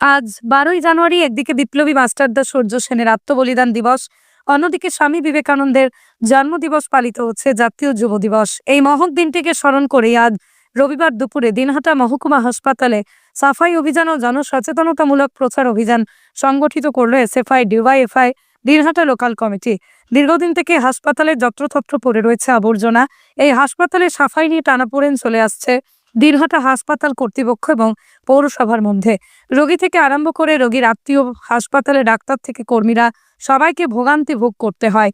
আজ বারোই জানুয়ারি একদিকে বিপ্লবী মাস্টারদা সূর্য সেনের আত্মবলিদান দিবস, অন্যদিকে স্বামী বিবেকানন্দের জন্মদিবস পালিত হচ্ছে জাতীয় যুব দিবস। এই মহৎ দিনটিকে স্মরণ করে আজ রবিবার দুপুরে দিনহাটা মহকুমা হাসপাতালে সাফাই অভিযান ও জনসচেতনতামূলক প্রচার অভিযান সংগঠিত করল SFI, DYFI, Dinhata local committee. দীর্ঘদিন থেকে হাসপাতালে যত্রতত্র পড়ে রয়েছে আবর্জনা। এই হাসপাতালে সাফাই নিয়ে টানাপোড়েন চলে আসছে দিনহাটা হাসপাতাল কর্তৃপক্ষ এবং পৌরসভার মধ্যে। রোগী থেকে আরম্ভ করে রোগীর আত্মীয় হাসপাতালে ডাক্তার থেকে কর্মীরা সবাইকে ভোগান্তি ভোগ করতে হয়।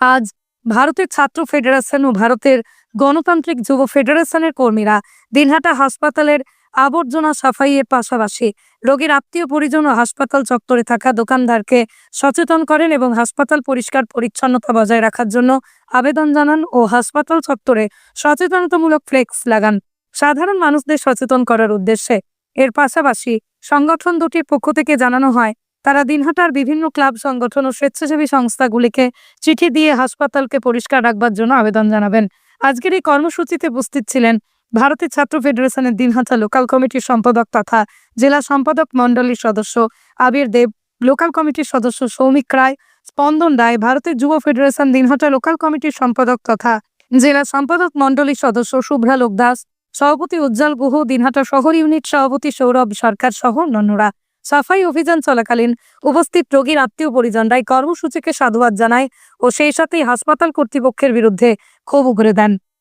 আজ ভারতের ছাত্র ফেডারেশন ও ভারতের গণতান্ত্রিক যুব ফেডারেশনের কর্মীরা দিনহাটা হাসপাতালের আবর্জনা সাফাইয়ের পাশাপাশি রোগীর আত্মীয় পরিজন ও হাসপাতাল চত্বরে থাকা দোকানদারকে সচেতন করেন এবং হাসপাতাল পরিষ্কার, পরিচ্ছন্নতা বজায় রাখার জন্য আবেদন জানান ও হাসপাতাল চত্বরে সচেতনতামূলক ফ্লেক্স লাগান। সাধারণ মানুষদের সচেতন করার উদ্দেশ্যে এর পাশাপাশি সংগঠন দুটির পক্ষ থেকে জানানো হয়, তারা দিনহাটার বিভিন্ন ক্লাব, সংগঠন ও স্বেচ্ছাসেবী সংস্থাগুলিকে চিঠি দিয়ে হাসপাতালকে পরিষ্কার রাখবার জন্য আবেদন জানাবেন। আজকের এই কর্মসূচিতে উপস্থিত ছিলেন ভারতের ছাত্র ফেডারেশনের দিনহাটা লোকাল কমিটির সম্পাদক তথা জেলা সম্পাদক মণ্ডলীর সদস্য আবির দেব, লোকাল কমিটির সদস্য সৌমিক রায়, স্পন্দন রায়, ভারতের যুব ফেডারেশন দিনহাটা লোকাল কমিটির সম্পাদক তথা জেলা সম্পাদক মণ্ডলীর সদস্য শুভ্রা লোকদাস সভাপতি উজ্জ্বল গুহ, দিনহাটা শহর ইউনিট সভাপতি সৌরভ সরকার সহ অন্যান্যরা। সাফাই অভিযান চলাকালীন উপস্থিত রোগীর আত্মীয় পরিজনরাই কর্মসূচিকে সাধুবাদ জানায় ও সেই সাথেই হাসপাতাল কর্তৃপক্ষের বিরুদ্ধে ক্ষোভ উগরে দেন।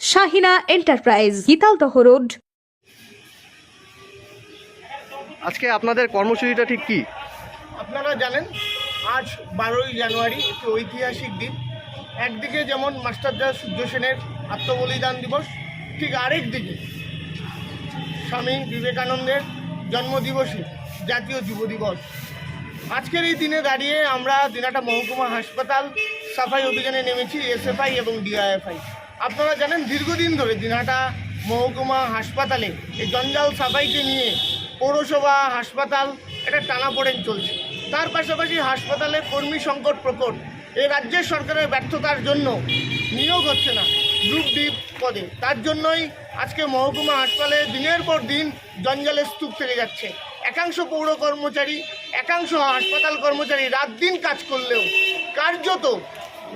Shahina enterprise Gitaldaha road. আজকে আপনাদের কর্মসূচিটা ঠিক কি? আপনারা জানেন আজ বারোই জানুয়ারি একটি ঐতিহাসিক দিন। একদিকে যেমন মাস্টারদা সূর্য সেনের আত্মবলিদান দিবস ঠিক আরেক দিকে স্বামী বিবেকানন্দের জন্মদিবসে জাতীয় যুব দিবস। আজকের এই দিনে দাঁড়িয়ে আমরা দিনাটা মহকুমা হাসপাতাল সাফাই অভিযানে নেমেছি এসএফআই এবং ডিআইএফআই। আপনারা জানেন দীর্ঘদিন ধরে দিনাটা মহকুমা হাসপাতালে এই জঞ্জাল সাফাইকে নিয়ে পৌরসভা, হাসপাতাল এটা টানাপোড়েন চলছে। তার পাশাপাশি হাসপাতালে কর্মী সংকট প্রকট। এই রাজ্যের সরকারের ব্যর্থতার জন্য নিয়োগ হচ্ছে না গ্রুপ পদে। তার জন্যই আজকে মহকুমা হাসপাতালে দিনের পর দিন জঞ্জালের স্তূপ থেকে যাচ্ছে। একাংশ পৌর কর্মচারী, একাংশ হাসপাতাল কর্মচারী রাত দিন কাজ করলেও কার্যত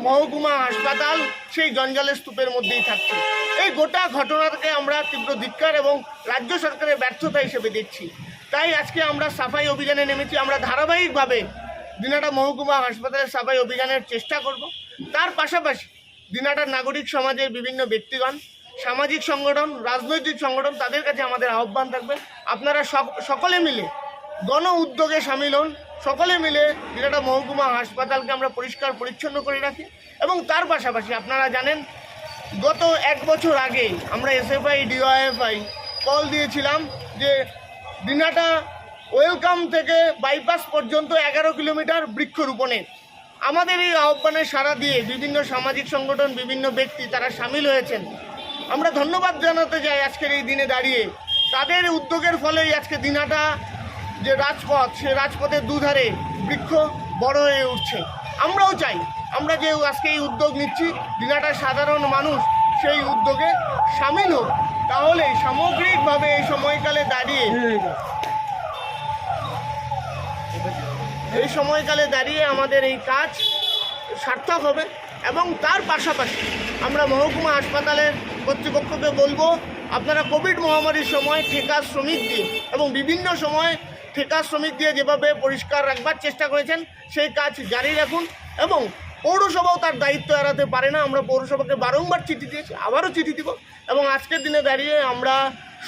মহকুমা হাসপাতাল সেই জঞ্জালের স্তূপের মধ্যেই থাকছে। এই গোটা ঘটনাকে আমরা তীব্র ধিক্কার এবং রাজ্য সরকারের ব্যর্থতা হিসেবে দেখছি। তাই আজকে আমরা সাফাই অভিযানে নেমেছি। আমরা ধারাবাহিকভাবে দিনাটা মহকুমা হাসপাতালের সাফাই অভিযানের চেষ্টা করব। তার পাশাপাশি দিনাটার নাগরিক সমাজের বিভিন্ন ব্যক্তিগণ, সামাজিক সংগঠন, রাজনৈতিক সংগঠন তাদের কাছে আমাদের আহ্বান থাকবে। আপনারা সকলে মিলে গণ উদ্যোগে সামিল হন। সকলে মিলে দিনাটা মহকুমা হাসপাতালকে আমরা পরিষ্কার পরিচ্ছন্ন করে রাখি। এবং তার পাশাপাশি আপনারা জানেন, গত এক বছর আগে আমরা এসএফআই ডিওএফআই কল দিয়েছিলাম যে দিনাটা ওয়েলকাম থেকে বাইপাস পর্যন্ত এগারো কিলোমিটার বৃক্ষরোপণের আমাদের এই আহ্বানে সাড়া দিয়ে বিভিন্ন সামাজিক সংগঠন, বিভিন্ন ব্যক্তি তারা সামিল হয়েছেন। আমরা ধন্যবাদ জানাতে চাই আজকের এই দিনে দাঁড়িয়ে। তাদের উদ্যোগের ফলেই আজকে দিনাটা যে রাজপথ, সে রাজপথের দুধারে বৃক্ষ বড় হয়ে উঠছে। আমরাও চাই, আমরা যে আজকে এই উদ্যোগ নিচ্ছি দিনাটার সাধারণ মানুষ সেই উদ্যোগে সামিল হোক। তাহলে সামগ্রিকভাবে এই সময়কালে দাঁড়িয়ে এই সময়কালে দাঁড়িয়ে আমাদের এই কাজ সার্থক হবে এবং তার পাশাপাশি আমরা মহকুমা হাসপাতালের কর্তৃপক্ষকে বলব, আপনারা কোভিড মহামারীর সময় ঠিকা শ্রমিক দিয়ে এবং বিভিন্ন সময় ঠিকা শ্রমিক দিয়ে যেভাবে পরিষ্কার রাখবার চেষ্টা করেছেন, সেই কাজ জারি রাখুন এবং পৌরসভাও তার দায়িত্ব এড়াতে পারে না। আমরা পৌরসভাকে বারংবার চিঠি দিয়েছি, আবারও চিঠি দিব এবং আজকের দিনে দাঁড়িয়ে আমরা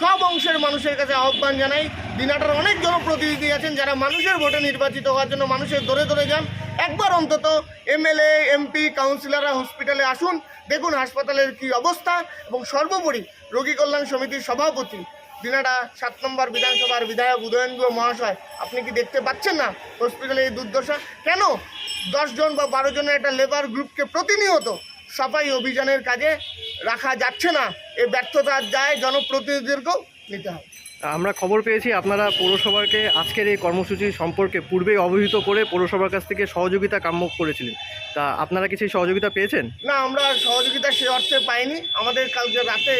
সব অংশের মানুষের কাছে আহ্বান জানাই। দিনাটার অনেক জনপ্রতিনিধি আছেন যারা মানুষের ভোটে নির্বাচিত হওয়ার জন্য মানুষের ধরে ধরে যান। একবার অন্তত এমএলএ, এমপি, কাউন্সিলররা হসপিটালে আসুন, দেখুন হাসপাতালের কী অবস্থা এবং সর্বোপরি রোগী কল্যাণ সমিতির সভাপতি দিনাটা সাত নম্বর বিধানসভার বিধায়ক উদয়নগুলো মহাশয়, আপনি কি দেখতে পাচ্ছেন না? হসপিটালে এই দুর্দশা? কেন? দশজন বা বারো জনের একটা লেবার গ্রুপকে প্রতিনিয়ত সাফাই অভিযানের কাজে রাখা যাচ্ছে না। এ ব্যর্থতার যায় জনপ্রতিনিধিদেরকেও নিতে হবে। আমরা খবর পেয়েছি, আপনারা পৌরসভাকে আজকের এই কর্মসূচি সম্পর্কে পূর্বেই অবহিত করে পৌরসভার কাছ থেকে সহযোগিতা কাম্য করেছিলেন। তা আপনারা কি সেই সহযোগিতা পেয়েছেন? না, আমরা সহযোগিতা সে অর্থে পাইনি। আমাদের কালকে রাতে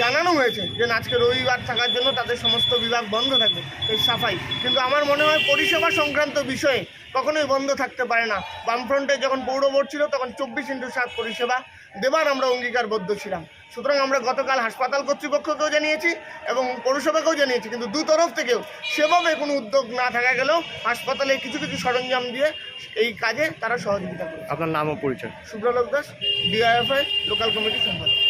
জানানো হয়েছে যে, আজকে রবিবার থাকার জন্য তাদের সমস্ত বিভাগ বন্ধ থাকবে, এই সাফাই। কিন্তু আমার মনে হয় পরিষেবা সংক্রান্ত বিষয়ে কখনোই বন্ধ থাকতে পারে না। বামফ্রন্টে যখন পৌরবোর্ড ছিল, তখন চব্বিশ ইন্টু সাত পরিষেবা দেবার আমরা অঙ্গীকারবদ্ধ ছিলাম। সুতরাং আমরা গতকাল হাসপাতাল কর্তৃপক্ষকেও জানিয়েছি এবং পৌরসভাকেও জানিয়েছি কিন্তু দু তরফ থেকেও সেভাবে কোনো উদ্যোগ না থাকা গেলেও হাসপাতালে কিছু কিছু সরঞ্জাম দিয়ে এই কাজে তারা সহযোগিতা করে আপনার নাম ও পরিচয়। Subralok Das DYFI local committee সম্পাদক।